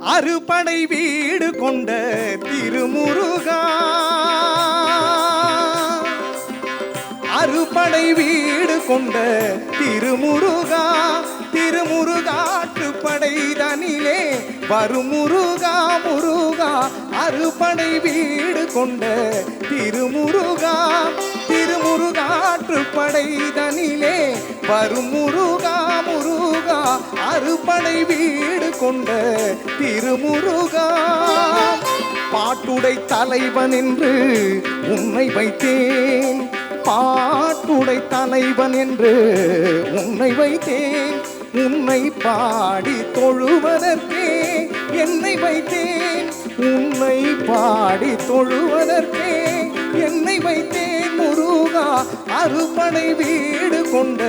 அறுபடை வீடு கொண்ட திருமுருகா. அறுபடை வீடு கொண்ட திருமுருகா திருமுருகாற்றுப்படை தனிலே வருமுருகா முருகா அறுபடை வீடு கொண்ட திருமுருகா திருமுருகாற்று படை தனிலே வருமுருகா முருகா. அறுபடை வீடு கொண்ட திருமுருகா பாட்டுடை தலைவன் என்று உன்னை வைத்தேன். பாட்டுடை தலைவன் என்று உன்னை வைத்தேன். உன்னை பாடி தொழுவதற்கே என்னை வைத்தேன். உன்னை பாடி தொழுவதற்கே என்னை வைத்தேன் முருகா. அறுபடை வீடு கொண்ட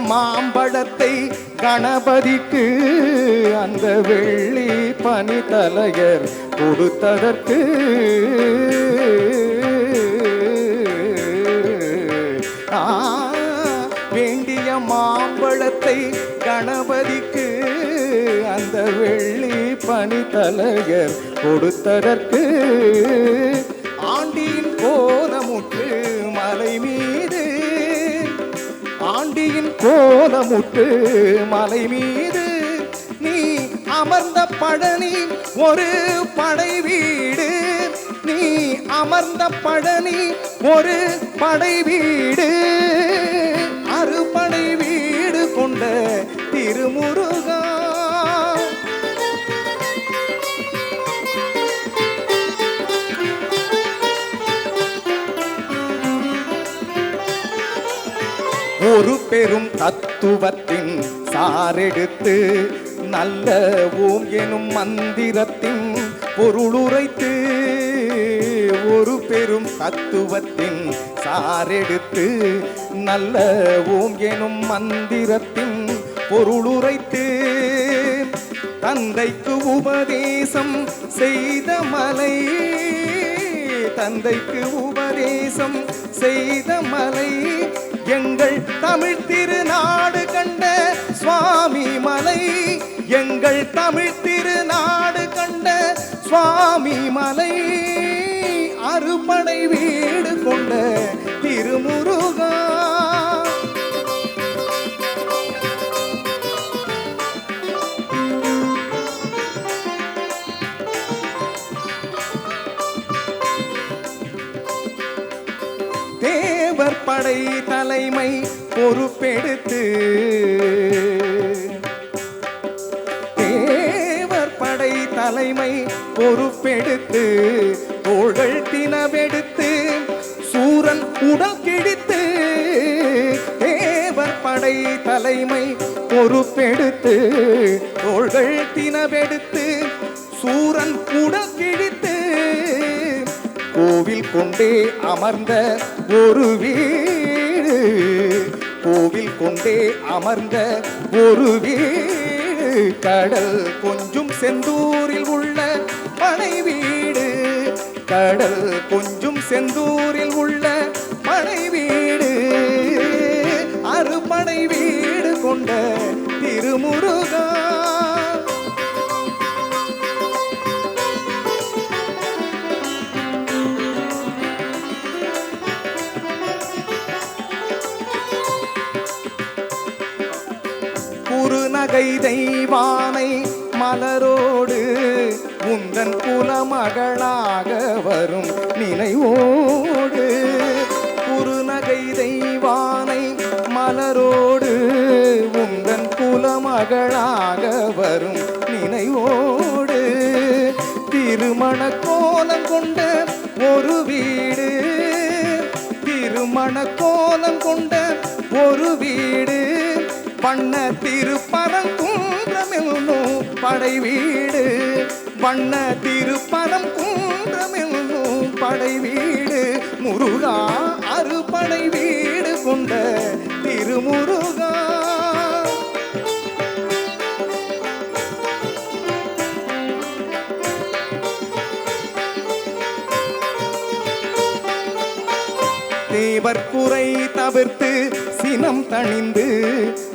மாம்பழத்தை கணபதிக்கு அந்த வெள்ளி பனி தலையர் கொடுத்ததற்கு வேண்டிய மாம்பழத்தை கணபதிக்கு அந்த வெள்ளி பனி தலையர் கொடுத்ததற்கு. ஆண்டியின் கோலமுற்று பாண்டியின் கோலமுட்டு மலை மீது நீ அமர்ந்த பழனி ஒரு படை வீடு. நீ அமர்ந்த பழனி ஒரு படை வீடு. ஒரு பெரும் தத்துவத்தின் சாரெடுத்து நல்ல ஓம் எனும் மந்திரத்தின் பொருளுரைத்து ஒரு பெரும் தத்துவத்தின் சாரெடுத்து நல்ல ஓம் எனும் மந்திரத்தின் பொருளுரைத்து தந்தைக்கு உபதேசம் செய்த மலை தந்தைக்கு உபதேசம் செய்த மலை. எங்கள் தமிழ் திருநாடு கண்ட சுவாமி மலை. எங்கள் தமிழ் திருநாடு கண்ட சுவாமி மலை. அறுபடை வீடு கொண்ட திருமுருகா படை தலைமை பொறுப்பெடுத்து தேவர் படை தலைமை பொறுப்பெடுத்து தோள்கள் தினவெடுத்து சூரன் உடல் கிழித்து தேவர் படை தலைமை பொறுப்பெடுத்து தோள்கள் தினவெடுத்து சூரன் உடல் கிழித்து கோவில் கொண்டே அமர்ந்த ஒரு வீடு கோவில் கொண்டே அமர்ந்த ஒரு வீடு. கடல் கொஞ்சம் செந்தூரில் உள்ள பனை வீடு கடல் கொஞ்சம் செந்தூரில் உள்ள குறுநகை தெய்வானை மலரோடு உந்தன் குலமகளாக வரும் நினைவோடு. குறுநகை தெய்வானை மலரோடு உந்தன் குலமகளாக வரும் நினைவோடு. திருமண கோலம் கொண்ட ஒரு வீடு. திருமண கோலம் கொண்ட ஒரு வீடு. பண்ண திருப்பரங்குன்றமென்னும் படை வீடு. பண்ண திருப்பரங்குன்றமென்னும் படை வீடு. முருகா அறுபடை வீடு கொண்ட திருமுருகா. தேவர் குறை தவிர்த்து சினம் தணிந்து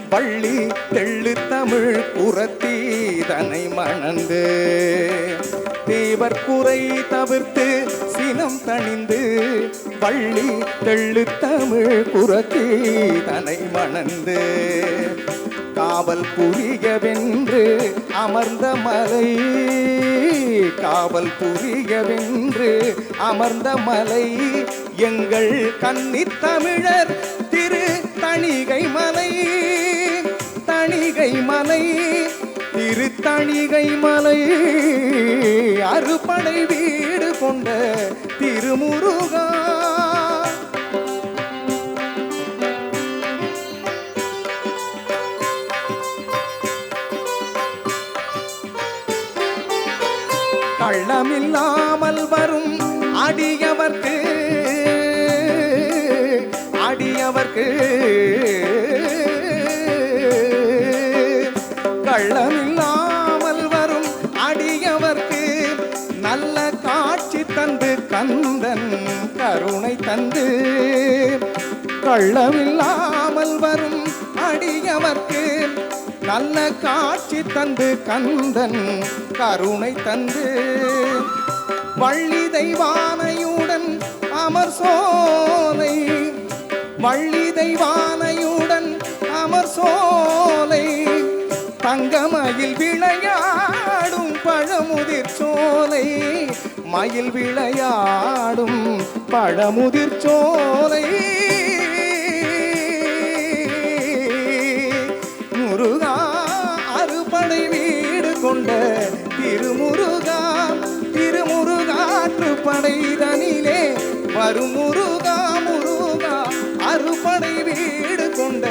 பள்ளி தெள்ளு தமிழ் புறத்தி புறத்தீதனை மணந்து தேவர் குறை தவிர்த்து சினம் தணிந்து பள்ளி தெள்ளு தமிழ் புறத்தி புறத்தீதனை மணந்து காவல் புரியவென்று அமர்ந்த மலை காவல் புரியவென்று அமர்ந்த மலை எங்கள் கன்னி தமிழர் திரு தணிகை மலை கணிகை மலை அறுபடை வீடு கொண்ட திருமுருகா. கள்ளமில்லாமல் வரும் அடியவர்க்கு அடியவர்க்கு கந்தன் கருணை தந்து கள்ளமில்லாமல் வரும் அடியவர்க்கு நல்ல காட்சி தந்து கந்தன் கருணை தந்து. வள்ளி தெய்வானையுடன் அமர் சோலை வள்ளி தெய்வானையுடன் அமர் சோலை தங்கமயில் விளையாடும் மயில் விளையாடும் பழமுதிர் சோலை. முருகா அறுபடை வீடு கொண்ட திருமுருகா திருமுருகாற்று படைதனிலே வரும் முருகா முருகா அறுபடை வீடு கொண்ட